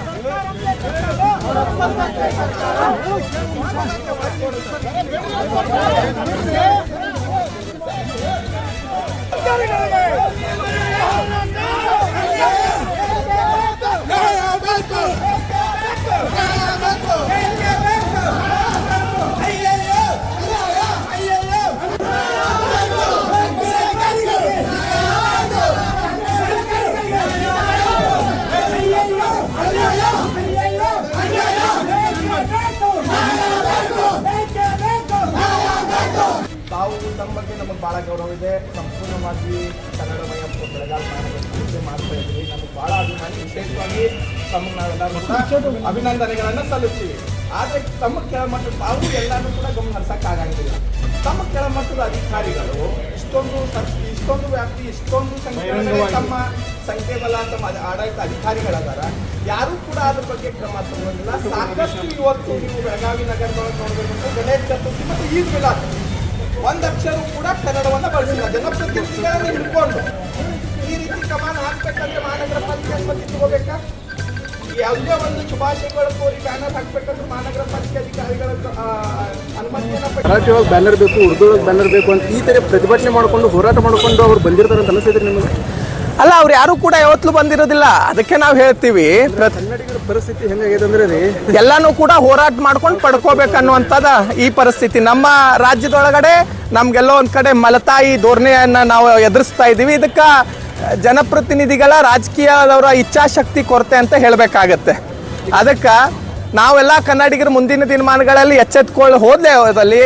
Gotta go, gotta go! ಬಗ್ಗೆ ನಮಗೆ ಭಾಳ ಗೌರವ ಇದೆ. ಸಂಪೂರ್ಣವಾಗಿ ಕನ್ನಡಮಯ ಬೆಳಗಾವಿ ಮಹಾನಗರ ಮಾಡ್ತಾ ಇದ್ದೀವಿ. ನಮಗೆ ಭಾಳ ಅಭಿಮಾನಿ ವಿಶೇಷವಾಗಿ ತಮಗೆ ನಾವೆಲ್ಲರೂ ಕೂಡ ಅಭಿನಂದನೆಗಳನ್ನು ಸಲ್ಲಿಸ್ತೀವಿ. ಆದರೆ ತಮ್ಮ ಕೆಳಮಟ್ಟದ ತಾವು ಎಲ್ಲಾನು ಕೂಡ ಗಮನ ಹರಿಸೋಕ್ಕಾಗಂಗಿಲ್ಲ ತಮ್ಮ ಕೆಳಮಟ್ಟದ ಅಧಿಕಾರಿಗಳು ಇಷ್ಟೊಂದು ಇಷ್ಟೊಂದು ವ್ಯಾಪ್ತಿ ಇಷ್ಟೊಂದು ಸಂಖ್ಯೆ ತಮ್ಮ ಸಂಖ್ಯೆಬಲ ತಮ್ಮ ಅಧ- ಆಡಳಿತ ಅಧಿಕಾರಿಗಳದಾರ. ಯಾರು ಕೂಡ ಅದ್ರ ಬಗ್ಗೆ ಕ್ರಮ ತಗೊಂಡಿಲ್ಲ ಸಾಕಷ್ಟು ಇವತ್ತು ನೀವು ಬೆಳಗಾವಿ ನಗರದೊಳಗೆ ನೋಡಬೇಕು ಗಣೇಶ ಚತುರ್ಥಿ ಮತ್ತು ಈದ್ ಮಿಲಾದ್. ಒಂದ್ ಅಕ್ಷರ ಕೂಡ ಕನ್ನಡವನ್ನ ಬಳಸಿಲ್ಲ. ಜನಪ್ರತಿನಿಧಿಗಳನ್ನ ಹಿಡ್ಕೊಂಡು. ಈ ರೀತಿ ಕಮಾನ ಹಾಕ್ಬೇಕಂದ್ರೆ ಮಹಾನಗರ ಪಾಲಿಕೆ ಅನುಮತಿ ತಗೋಬೇಕಾ? ಯಾವುದೇ ಒಂದು ಶುಭಾಶಯಗಳು ಕೋರಿ ಬ್ಯಾನರ್ ಹಾಕ್ಬೇಕಂದ್ರೆ ಮಹಾನಗರ ಪಾಲಿಕೆ ಅಧಿಕಾರಿಗಳ ಅನುಮತಿಯನ್ನ ಬ್ಯಾನರ್ ಬೇಕು ಉರ್ದು ಬ್ಯಾನರ್ ಬೇಕು ಅಂತ ಈ ತರ ಪ್ರತಿಭಟನೆ ಮಾಡಿಕೊಂಡು, ಹೋರಾಟ ಮಾಡಿಕೊಂಡು ಅವ್ರು ಬಂದಿರ್ತಾರೆ ಅಂತ ಅನಿಸಿದ್ರೆ ನಿಮಗೆ? ಅಲ್ಲ ಅವ್ರು ಯಾರು ಕೂಡ ಯಾವತ್ತೂ ಬಂದಿರೋದಿಲ್ಲ. ಅದಕ್ಕೆ ನಾವು ಹೇಳ್ತೀವಿ. ಪರಿಸ್ಥಿತಿ ಹೆಂಗಾಗಿದೆ ಅಂದ್ರೆ ರೀ? ಎಲ್ಲಾನು ಕೂಡ ಹೋರಾಟ ಮಾಡ್ಕೊಂಡು ಪಡ್ಕೋಬೇಕನ್ನುವಂಥದ ಈ ಪರಿಸ್ಥಿತಿ. ನಮ್ಮ ರಾಜ್ಯದೊಳಗಡೆ ನಮ್ಗೆಲ್ಲೋ ಒಂದ್ ಕಡೆ ಮಲತಾಯಿ ಧೋರಣೆಯನ್ನ ನಾವು ಎದುರಿಸ್ತಾ ಇದ್ದೀವಿ. ಇದಕ್ಕ ಜನಪ್ರತಿನಿಧಿಗಳ ರಾಜಕೀಯದವರ ಇಚ್ಛಾಶಕ್ತಿ ಕೊರತೆ ಅಂತ ಹೇಳಬೇಕಾಗತ್ತೆ. ಅದಕ್ಕೆ ನಾವೆಲ್ಲ ಕನ್ನಡಿಗರು ಮುಂದಿನ ದಿನಮಾನಗಳಲ್ಲಿ ಎಚ್ಚೆತ್ಕೊಳ್ಳಿ ಹೋದ್ಲೆ ಹೋದಲ್ಲಿ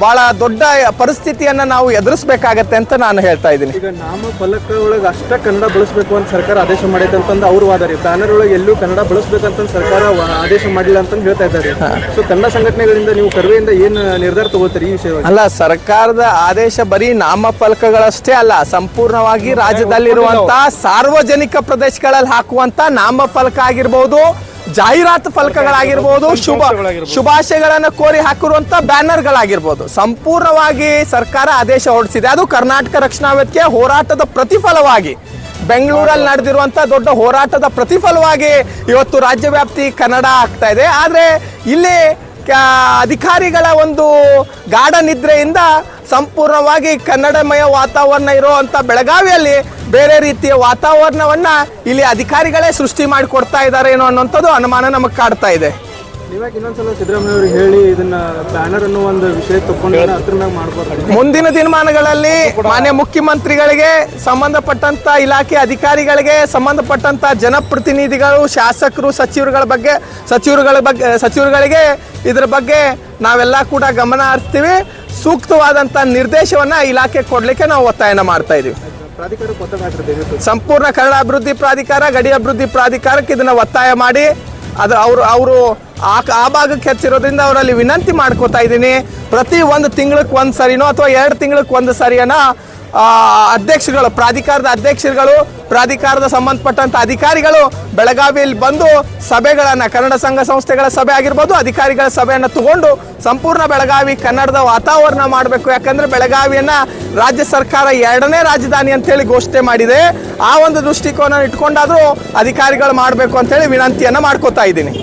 ಬಹಳ ದೊಡ್ಡ ಪರಿಸ್ಥಿತಿಯನ್ನ ನಾವು ಎದುರಿಸಬೇಕಾಗತ್ತೆ ಅಂತ ನಾನು ಹೇಳ್ತಾ ಇದ್ದೀನಿ. ಈಗ ನಾಮ ಫಲಕ ಒಳಗೆ ಅಷ್ಟ ಕನ್ನಡ ಬಳಸಬೇಕು ಅಂತ ಸರ್ಕಾರ ಆದೇಶ ಮಾಡೈತೆ ಅಂತಂದು ಅವ್ರ ವಾದ ರೀ. ಬ್ಯಾನರ್ ಒಳಗೆ ಎಲ್ಲೂ ಕನ್ನಡ ಬಳಸಬೇಕಂತ ಸರ್ಕಾರ ಆದೇಶ ಮಾಡಿಲ್ಲ ಅಂತ ಹೇಳ್ತಾ ಇದ್ದಾರೆ ಸೊ ಕನ್ನಡ ಸಂಘಟನೆಗಳಿಂದ ನೀವು ಕರ್ವೆಯಿಂದ ಏನು ನಿರ್ಧಾರ ತಗೋತೀರಿ ಈ ವಿಷಯ ಅಲ್ಲ ಸರ್ಕಾರದ ಆದೇಶ ಬರೀ ನಾಮಫಲಕಗಳಷ್ಟೇ ಅಲ್ಲ ಸಂಪೂರ್ಣವಾಗಿ ರಾಜ್ಯದಲ್ಲಿರುವಂತಹ ಸಾರ್ವಜನಿಕ ಪ್ರದೇಶಗಳಲ್ಲಿ ಹಾಕುವಂತ ನಾಮಫಲಕ ಆಗಿರ್ಬೋದು ಜಾಹೀರಾತು ಫಲಕಗಳಾಗಿರ್ಬೋದು ಶುಭ ಶುಭಾಶಯಗಳನ್ನ ಕೋರಿ ಹಾಕಿರುವಂತ ಬ್ಯಾನರ್ಗಳಾಗಿರ್ಬೋದು. ಸಂಪೂರ್ಣವಾಗಿ ಸರ್ಕಾರ ಆದೇಶ ಹೊರಡಿಸಿದೆ. ಅದು ಕರ್ನಾಟಕ ರಕ್ಷಣಾ ಹೋರಾಟದ ಪ್ರತಿಫಲವಾಗಿ ಬೆಂಗಳೂರಲ್ಲಿ ನಡೆದಿರುವಂತ ದೊಡ್ಡ ಹೋರಾಟದ ಪ್ರತಿಫಲವಾಗಿ ಇವತ್ತು ರಾಜ್ಯವ್ಯಾಪ್ತಿ ಕನ್ನಡ ಆಗ್ತಾ ಇದೆ. ಆದ್ರೆ ಇಲ್ಲಿ ಅಧಿಕಾರಿಗಳ ಒಂದು ಗಾಢ ನಿದ್ರೆಯಿಂದ ಸಂಪೂರ್ಣವಾಗಿ ಕನ್ನಡಮಯ ವಾತಾವರಣ ಇರುವಂತ ಬೆಳಗಾವಿಯಲ್ಲಿ ಬೇರೆ ರೀತಿಯ ವಾತಾವರಣವನ್ನ ಇಲ್ಲಿ ಅಧಿಕಾರಿಗಳೇ ಸೃಷ್ಟಿ ಮಾಡಿ ಕೊಡ್ತಾ ಇದ್ದಾರೆ ಏನೋ ಅನ್ನೋಂಥದ್ದು ಅನುಮಾನ ನಮಗೆ ಕಾಡ್ತಾ ಇದೆ. ನೀವಾಗ ಇನ್ನೊಂದ್ಸಲ ಸಿದ್ದರಾಮಯ್ಯ ಅವ್ರಿಗೆ ಹೇಳಿ ಇದನ್ನ ಬ್ಯಾನರ್ ಅನ್ನೋ ಒಂದು ವಿಷಯ ತಗೊಂಡು ಅದ್ರ ಮ್ಯಾಗ ಮಾಡ್ಬೋದು. ಮುಂದಿನ ದಿನಮಾನಗಳಲ್ಲಿ ಮಾನ್ಯ ಮುಖ್ಯಮಂತ್ರಿಗಳಿಗೆ ಸಂಬಂಧಪಟ್ಟಂತ ಇಲಾಖೆ ಅಧಿಕಾರಿಗಳಿಗೆ ಸಂಬಂಧಪಟ್ಟಂತ ಜನಪ್ರತಿನಿಧಿಗಳು ಶಾಸಕರು ಸಚಿವರುಗಳ ಬಗ್ಗೆ ಸಚಿವರುಗಳ ಬಗ್ಗೆ ಸಚಿವರುಗಳಿಗೆ ಇದರ ಬಗ್ಗೆ ನಾವೆಲ್ಲ ಕೂಡ ಗಮನ ಹರಿಸ್ತೀವಿ. ಸೂಕ್ತವಾದಂತ ನಿರ್ದೇಶವನ್ನ ಇಲಾಖೆ ಕೊಡ್ಲಿಕ್ಕೆ ನಾವು ಒತ್ತಾಯನ ಮಾಡ್ತಾ ಇದೀವಿ. ಸಂಪೂರ್ಣ ಕನ್ನಡ ಅಭಿವೃದ್ಧಿ ಪ್ರಾಧಿಕಾರ, ಗಡಿ ಅಭಿವೃದ್ಧಿ ಪ್ರಾಧಿಕಾರಕ್ಕೆ ಇದನ್ನ ಒತ್ತಾಯ ಮಾಡಿ ಅದು ಅವರು ಅವರು ಆ ಆ ಭಾಗಕ್ಕೆ ಹೆಚ್ಚಿರೋದ್ರಿಂದ ಅವರಲ್ಲಿ ವಿನಂತಿ ಮಾಡ್ಕೋತಾ ಇದ್ದೀನಿ. ಪ್ರತಿ ಒಂದು ತಿಂಗಳಕ್ಕೆ ಒಂದು ಸರಿನೋ ಅಥವಾ ಎರಡು ತಿಂಗಳಕ್ಕೆ ಒಂದು ಸರಿಯನ್ನ ಅಧ್ಯಕ್ಷರುಗಳು, ಪ್ರಾಧಿಕಾರದ ಅಧ್ಯಕ್ಷರುಗಳು, ಪ್ರಾಧಿಕಾರದ ಸಂಬಂಧಪಟ್ಟಂಥ ಅಧಿಕಾರಿಗಳು ಬೆಳಗಾವಿಯಲ್ಲಿ ಬಂದು ಸಭೆಗಳನ್ನು, ಕನ್ನಡ ಸಂಘ ಸಂಸ್ಥೆಗಳ ಸಭೆ ಆಗಿರ್ಬೋದು, ಅಧಿಕಾರಿಗಳ ಸಭೆಯನ್ನು ತಗೊಂಡು ಸಂಪೂರ್ಣ ಬೆಳಗಾವಿ, ಕನ್ನಡದ ವಾತಾವರಣ ಮಾಡಬೇಕು. ಯಾಕಂದ್ರೆ ಬೆಳಗಾವಿಯನ್ನ ರಾಜ್ಯ ಸರ್ಕಾರ ಎರಡನೇ ರಾಜಧಾನಿ ಅಂತೇಳಿ ಘೋಷಣೆ ಮಾಡಿದೆ. ಆ ಒಂದು ದೃಷ್ಟಿಕೋನ ಇಟ್ಕೊಂಡಾದರೂ ಅಧಿಕಾರಿಗಳು ಮಾಡಬೇಕು ಅಂತೇಳಿ ವಿನಂತಿಯನ್ನ ಮಾಡ್ಕೋತಾ ಇದ್ದೀನಿ.